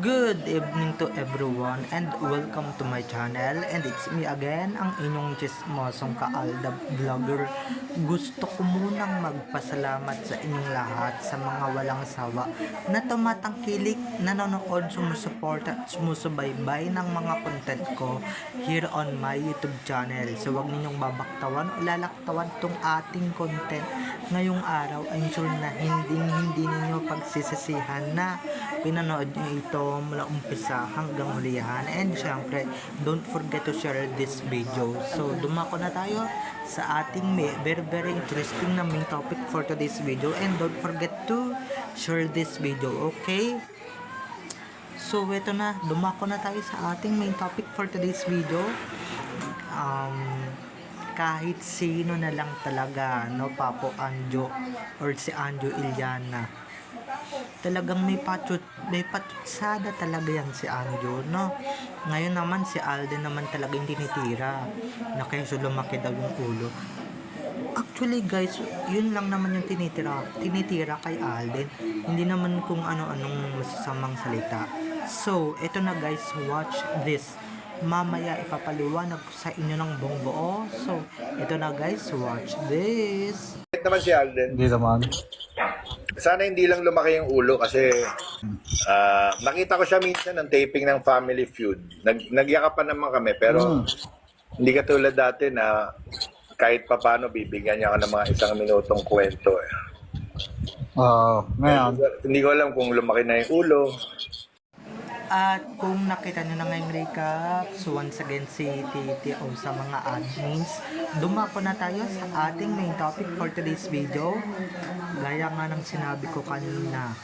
Good evening to everyone and welcome to my channel and it's me again, ang inyong chismosong kaalda vlogger. Gusto ko munang magpasalamat sa inyong lahat sa mga walang sawa na tumatangkilik, nanonood, sumusuporta at sumusubaybay ng mga content ko here on my YouTube channel. So huwag ninyong babaktawan o lalaktawan tong ating content ngayong araw. I'm sure na hindi hindi ninyo pagsisisihan na pinanood nyo ito mula umpisa hanggang hulihan. And syempre, don't forget to share this video. So, dumako na tayo sa ating very very interesting na main topic for today's video. And don't forget to share this video, okay? So, ito na, dumako na tayo sa ating main topic for today's video. Um, kahit sino na lang talaga, no, Papo Anjo or si Anjo Iliana talagang may patut may patutsada talaga yan si Anjo no? Ngayon naman si Alden naman talaga yung tinitira na kaysa lumaki daw yung ulo. Actually guys yun lang naman yung tinitira tinitira kay Alden hindi naman kung ano-anong masasamang salita. So eto na guys watch this. Mamaya ipapaliwanag sa inyo ng buong buo. So eto na guys watch this. Naman si Alden? Hindi naman. Sana hindi lang lumaki yung ulo kasi ah, nakita ko siya minsan ng taping ng Family Feud. Nag, nagyakapan naman kami pero Mm. hindi katulad dati na kahit papano bibigyan niya ako ng mga isang minutong kwento. Eh. Ah, ngayon, Hindi ko alam kung lumaki na yung ulo. At kung nakita nyo na ngayong recap, so once again si Titi o sa mga admins, dumako na tayo sa ating main topic for today's video. Gaya nga ng sinabi ko kanina.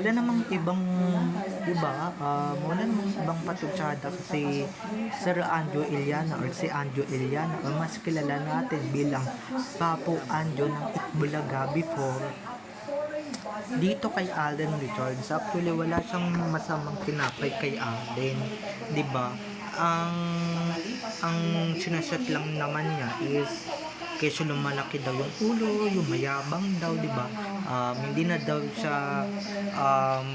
Wala namang ibang iba, uh, wala namang ibang patutsada kasi Sir Anjo Iliana or si Anjo Iliana o mas kilala natin bilang Papo Anjo ng Itbulaga before dito kay Alden Richards, actually wala siyang masamang tinapay kay Alden, 'di ba? Ang ang sinashot lang naman niya is kesyo lumalaki daw yung ulo, yung mayabang daw, 'di ba? Um, hindi na daw siya um,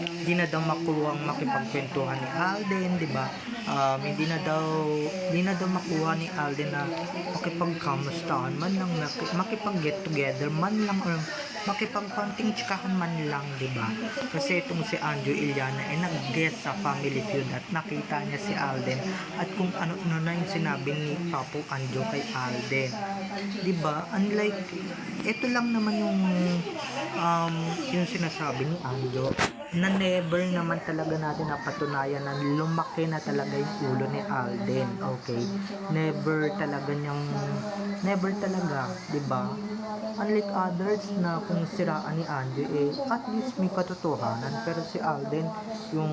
hindi na daw makuha ang makipagkwentuhan ni Alden, 'di ba? Um, hindi na daw hindi na daw makuha ni Alden na makipagkamustahan man lang maki- makipag-get together man lang or makipagkonting tsikahan man lang, 'di ba? Kasi itong si Anjo Iliana ay nag-guest sa Family Feud at nakita niya si Alden at kung ano-ano na yung sinabi ni Papo Anjo kay Alden. 'Di ba? Unlike ito lang naman yung um, yung sinasabi ni Anjo na never naman talaga natin napatunayan na lumaki na talaga yung ulo ni Alden, okay? Never talaga niyang, never talaga, di ba? Unlike others na kung siraan ni Anjo, eh, at least may katotohanan. Pero si Alden, yung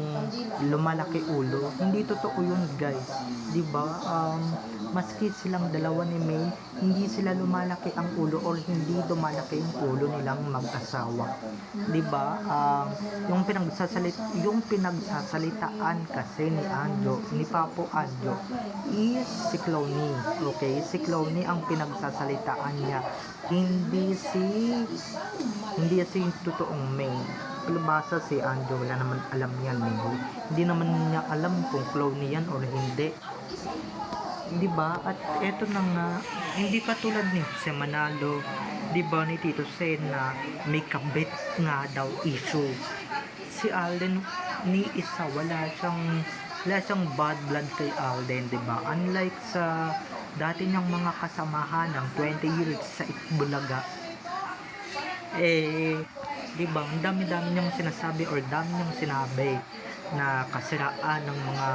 lumalaki ulo, hindi totoo yun, guys. Di ba? Um, maski silang dalawa ni May, hindi sila lumalaki ang ulo or hindi lumalaki yung ulo nilang mag-asawa. 'Di ba? Um, yung pinagsasalit yung pinagsasalitaan kasi ni Anjo, ni Papo Anjo is si Clowny. Okay? Si Clowny ang pinagsasalitaan niya. Hindi si hindi si totoong May palibasa si Anjo wala naman alam yan May hindi naman niya alam kung Clowny yan or hindi 'di ba? At eto na nga, hindi katulad ni Jose Manalo, 'di ba ni Tito Sen na may kabit nga daw issue. Si Alden ni isa wala siyang wala siyang bad blood kay Alden, 'di ba? Unlike sa dati niyang mga kasamahan ng 20 years sa Itbulaga. Eh, 'di ba? Ang dami-dami niyang sinasabi or dami niyang sinabi na kasiraan ng mga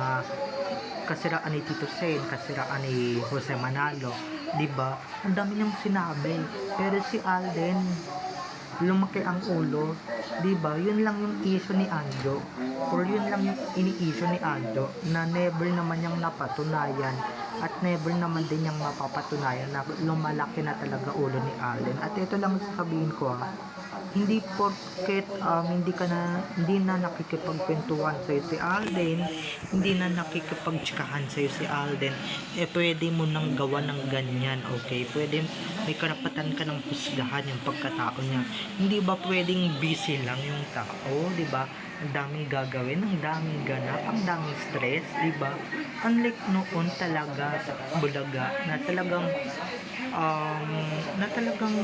kasiraan ni Tito Sen, kasiraan ni Jose Manalo, 'di ba? Ang dami niyang sinabi. Pero si Alden lumaki ang ulo, 'di ba? Yun lang yung issue ni Anjo. Or yun lang yung ini-issue ni Anjo na never naman niyang napatunayan at never naman din niyang mapapatunayan na lumalaki na talaga ulo ni Alden. At ito lang sasabihin ko ha, hindi porket um, hindi ka na hindi na nakikipagkwentuhan sa si Alden, hindi na nakikipagtsikahan sa si Alden, eh pwede mo nang gawa ng ganyan, okay? Pwede may karapatan ka ng husgahan yung pagkatao niya. Hindi ba pwedeng busy lang yung tao, di ba? Ang daming gagawin, ang daming ganap, ang daming stress, di ba? Unlike noon talaga sa Bulaga na talagang um, na talagang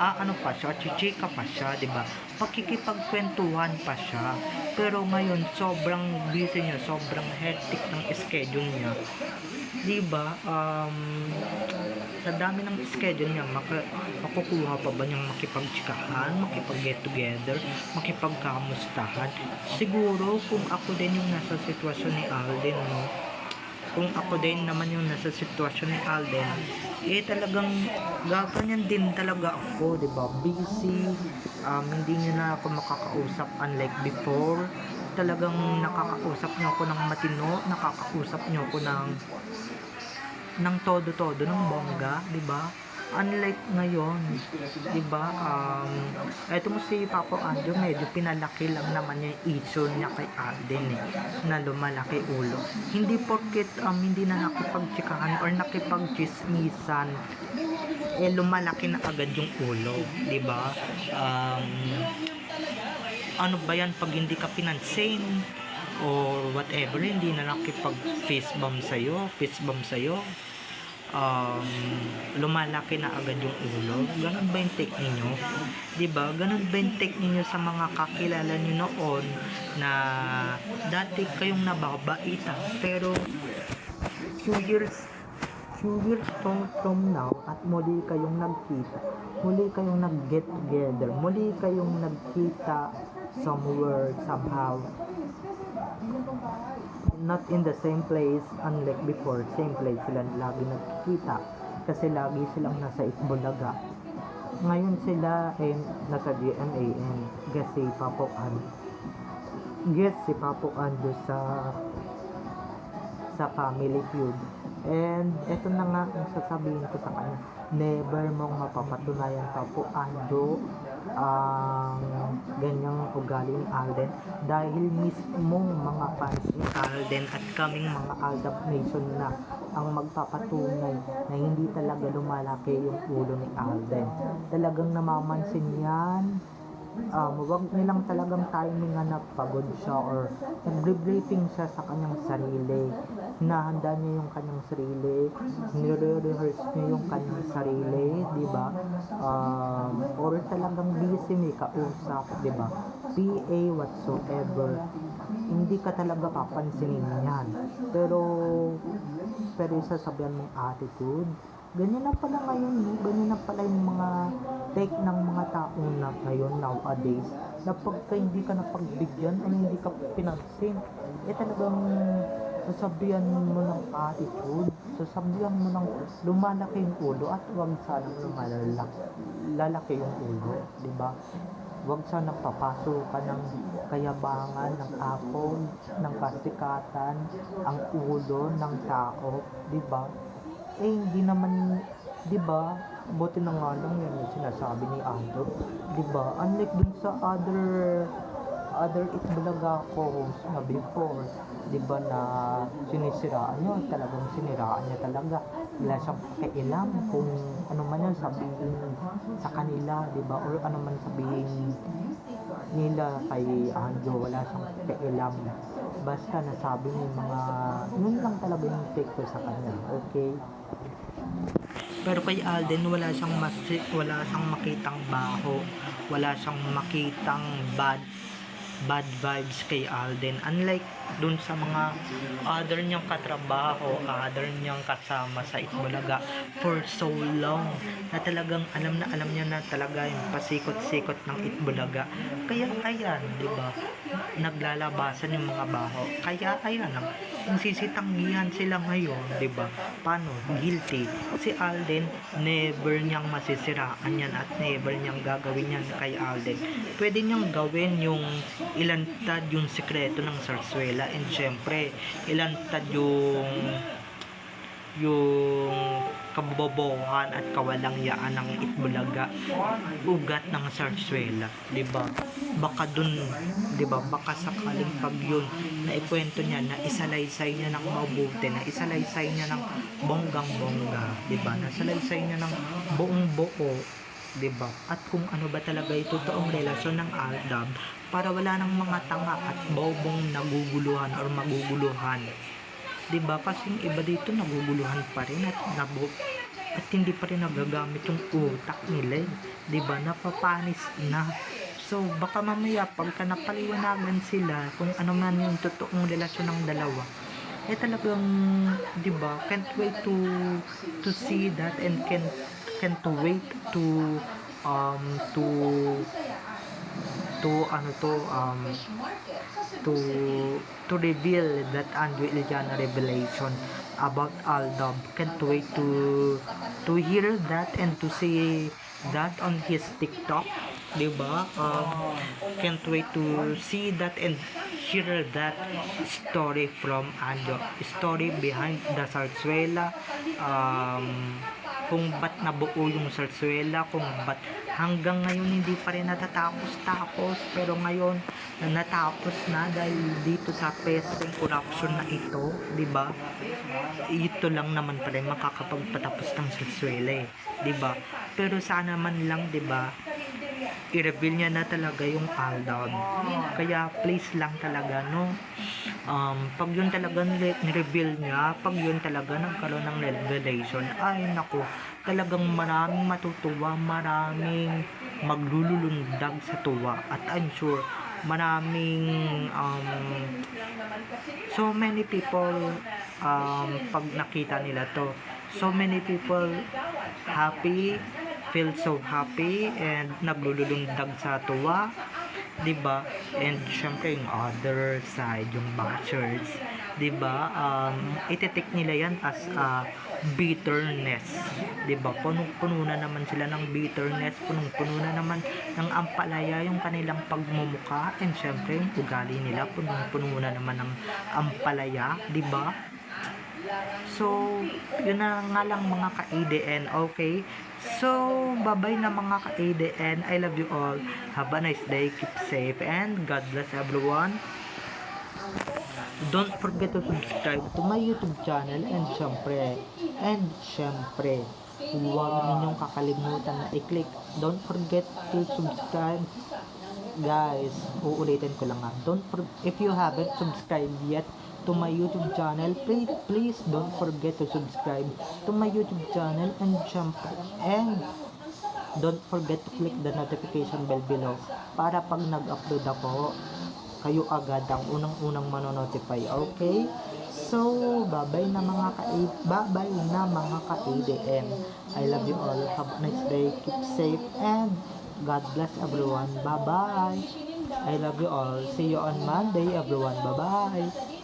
ah, ano pa siya, chichika pa siya, di ba? Pakikipagkwentuhan pa siya. Pero ngayon, sobrang busy niya, sobrang hectic ng schedule niya. Di ba? Um, sa dami ng schedule niya, maka, makukuha pa ba niyang makipagtsikahan, makipag-get together, makipagkamustahan? Siguro, kung ako din yung nasa sitwasyon ni Alden, no? Kung ako din naman yung nasa sitwasyon ni Alden, eh talagang gaganyan din talaga ako, di ba? Busy, um, hindi niyo na ako makakausap unlike before. Talagang nakakausap niyo ako ng matino, nakakausap niyo ako ng ng todo-todo, ng bongga, di ba? Unlike ngayon, di ba? Um, eto mo si Papo Anjo, medyo pinalaki lang naman yung issue niya kay Alden eh, na lumalaki ulo. Hindi porket um, hindi na nakipagtsikahan or nakipagchismisan, eh lumalaki na agad yung ulo, di ba? Um, ano ba yan pag hindi ka pinansin or whatever, hindi na nakipag face bomb sa'yo, face bomb sa'yo, um, lumalaki na agad yung ulo. Ganun ba yung take ninyo? ba? Ganun ba yung take ninyo sa mga kakilala niyo noon na dati kayong nababaita pero few years few years from, from now at muli kayong nagkita muli kayong nag-get together muli kayong nagkita somewhere somehow not in the same place unlike before same place sila lagi nagkikita. Kasi lagi silang nasa Itbulaga. Ngayon sila ay nasa DMAN guess si Papo An. Guess si Papo Ando sa sa family feud. And eto na nga ang sasabihin ko sa kanya. Never mong mapapatunayan Papo Ando ang ganyang ugali ni Alden dahil mismo mga fans ni Alden at kaming mga Aldab Nation na ang magpapatunay na hindi talaga lumalaki yung ulo ni Alden. Talagang namamansin yan. Um, wag nilang talagang timingan na pagod siya or nagre-briefing siya sa kanyang sarili. Hinahanda niya yung kanyang sarili. Nire-rehearse niya yung kanyang sarili, di ba? Um, or talagang busy may kausap, di ba? PA whatsoever. Hindi ka talaga papansinin yan. Pero, pero sasabihan mong attitude, ganyan na pala ngayon, no? ganyan na pala yung mga take ng mga tao na ngayon nowadays na pagka hindi ka napagbigyan o hindi ka pinansin eh talagang sasabihan mo ng attitude sasabihan mo ng lumalaki yung ulo at huwag sanang lumalaki lalaki yung ulo di ba Huwag sanang papaso ka ng kayabangan, ng apong, ng kasikatan, ang ulo ng tao, di ba? Eh hindi naman 'di ba? Buti na nga lang yun yung sinasabi ni Ando 'di ba? Unlike dun sa other other itbulaga co-host na before 'di ba na sinisiraan niya talagang siniraan niya talaga. Wala siyang pakialam kung ano man yan sabihin sa kanila 'di ba? Or ano man sabihin nila kay Ando wala siyang pakialam. Basta nasabi yung mga yun lang talaga yung take ko sa kanya okay? Pero kay Alden wala siyang masi, wala siyang makitang baho. Wala siyang makitang bad bad vibes kay Alden. Unlike dun sa mga other niyang katrabaho other niyang kasama sa Itbulaga for so long na talagang alam na alam niya na talaga yung pasikot-sikot ng Itbulaga. Kaya ayan di ba naglalabasan yung mga baho. Kaya ayan ang sisitanggihan sila ngayon di ba? Paano? Guilty. Si Alden never niyang masisiraan yan at never niyang gagawin yan kay Alden. Pwede niyang gawin yung ilantad yung sekreto ng Sarsuela and syempre ilantad yung yung kabobohan at kawalangyaan ng Itbulaga ugat ng Sarsuela, 'di ba? Baka dun, 'di ba? Baka sakaling pag yun na ikwento niya na isalaysay niya ng mabuti, na isalaysay niya ng bonggang-bongga, 'di ba? Na isalaysay niya ng buong buo, ba? At kung ano ba talaga yung totoong relasyon ng Aldab para wala nang mga tanga at bobong naguguluhan or maguguluhan. ba? Kasi yung iba dito naguguluhan pa rin at nabo at hindi pa rin nagagamit yung utak nila, eh. ba? Napapanis na. So, baka mamaya pagka napaliwanagan sila kung ano man yung totoong relasyon ng dalawa, eh talagang, 'di ba? Can't wait to to see that and can can't wait to um to to ano to um to to reveal that Andrew Iliana revelation about Aldab. Can't wait to to hear that and to see that on his TikTok, 'di? Um, can't wait to see that and hear that story from Andrew. Story behind the Sarsuela. Um, kung ba't nabuo yung Sarsuela, kung ba't hanggang ngayon hindi pa rin natatapos-tapos, pero ngayon na natapos na dahil dito sa peseng corruption na ito, di ba? Ito lang naman pa rin makakapagpatapos ng Sarsuela eh, di ba? Pero sana man lang, di ba, i-reveal niya na talaga yung Aldab. Kaya please lang talaga, no? Um, pag yun talaga nire- ni-reveal niya, pag yun talaga nagkaroon ng revelation, ay nako, talagang maraming matutuwa, maraming maglululundag sa tuwa. At I'm sure, maraming um, so many people um, pag nakita nila to so many people happy feel so happy and naglululundag sa tuwa 'di ba and syempre yung other side yung bashers 'di ba um ititik nila yan as a bitterness. 'di ba punong-puno na naman sila ng bitterness. Punong-puno na naman ng ampalaya yung kanilang pagmumuka and syempre yung ugali nila punong-puno na naman ng ampalaya. 'di ba So, yun na nga lang mga ka-ADN, okay? So, bye-bye na mga ka-ADN. I love you all. Have a nice day. Keep safe and God bless everyone. Don't forget to subscribe to my YouTube channel and syempre, and syempre, huwag ninyong kakalimutan na i-click. Don't forget to subscribe guys, uulitin ko lang nga. Don't for, if you haven't subscribed yet to my YouTube channel, please, please don't forget to subscribe to my YouTube channel and jump and don't forget to click the notification bell below para pag nag-upload ako, kayo agad ang unang-unang manonotify. Okay? So, bye-bye na mga ka bye-bye na mga ka-ADM. I love you all. Have a nice day. Keep safe and God bless everyone. Bye-bye. I love you all. See you on Monday, everyone. Bye-bye.